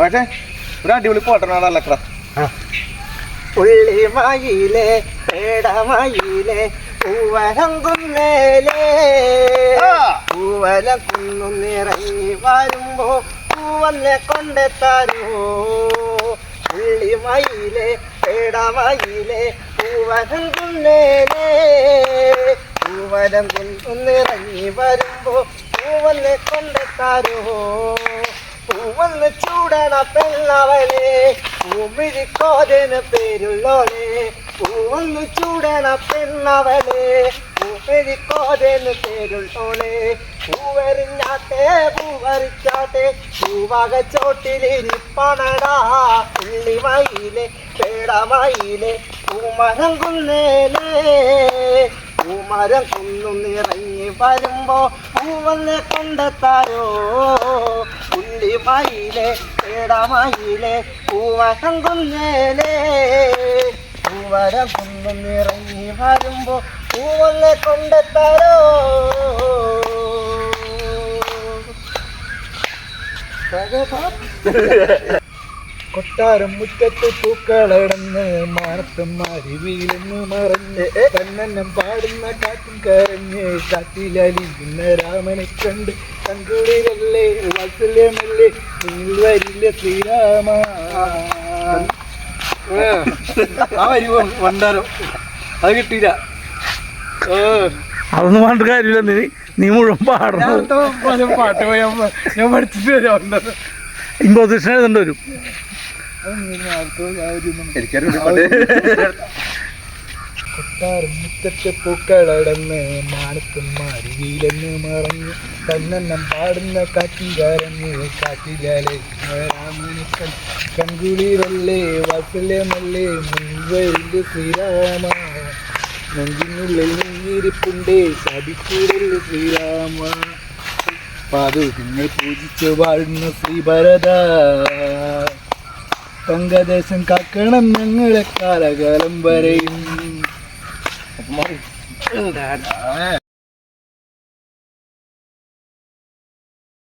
പക്ഷേ ഒരു അടിപൊളി പോട്ടനാണല്ലക്കട ഉള്ളിമയിലെ പേടമയിലെ പൂവരം കുന്നേലേ. ആ. പൂവരം കുന്നിറങ്ങി വരുമ്പോ പൂവന്നെ കൊണ്ടെത്താരോ ഉള്ളിമയിലെ പേടമയിലെ പൂവരം കുന്നേലേ. പൂവരം കുന്നിറങ്ങി വരുമ്പോ പൂവന്നെ കൊണ്ടെത്താരോ പൂവന്ന് ചൂടണ പെണ്ണവളെ പൂമിരിക്കോതിന് പേരുള്ളോളെ പൂവന്ന് ചൂടണ പെണ്ണവളെ പൂമിരിക്കോതിന് പേരുള്ളോളെ പൂവരിഞ്ഞാട്ടെ പൂവരിച്ചാട്ടെ. പൂവക ചോട്ടിലിരിപ്പണടാ. ഉള്ളിമയിലെ പേടമയിലെ പൂമരം കുന്നേലേ പൂമരം കുന്നും നിറങ്ങി വരുമ്പോ പൂവന്നെ കൊണ്ടെത്താരോ ഉള്ളിമയിലെ പേടമയിലെ പൂവരം കുന്നേലേ. പൂവരം കുന്നും നിറങ്ങി വരുമ്പോ പൂവന്നെ കൊണ്ടെത്താരോ കൊട്ടാരം മുറ്റത്ത് പൂക്കളടന്ന് മാനത്തും അരുവിയിലെന്ന് മറഞ്ഞ് കണ്ണനം പാടുന്ന കാറ്റും കരഞ്ഞ് കാറ്റിലലിയുന്ന രാമനെ കണ്ട് കൺകുളിരല്ലേ വാത്സല്യമല്ലേ നിങ്ങൾ വരില്ല ശ്രീരാമ. ആ വരി വണ്ടാരോ. അത് കിട്ടിയില്ല. അതൊന്നും പറഞ്ഞിട്ട് കാര്യമില്ല. നീ നീ മുഴുവൻ പാടണം. പാട്ട് പോയാ. ഞാൻ പഠിച്ചിട്ട് വരാം. ഇമ്പോസിഷൻ എഴുതേണ്ടി വരും. പാടുന്ന മുൻവരിന്റെ ശ്രീരാമ. ശ്രീരാമ. പാതു നിങ്ങൾ പൂജിച്ചു വാഴുന്ന ശ്രീഭരത തങ്കദേശം കാക്കണം ഞങ്ങളെ കാലകാലം വരെയും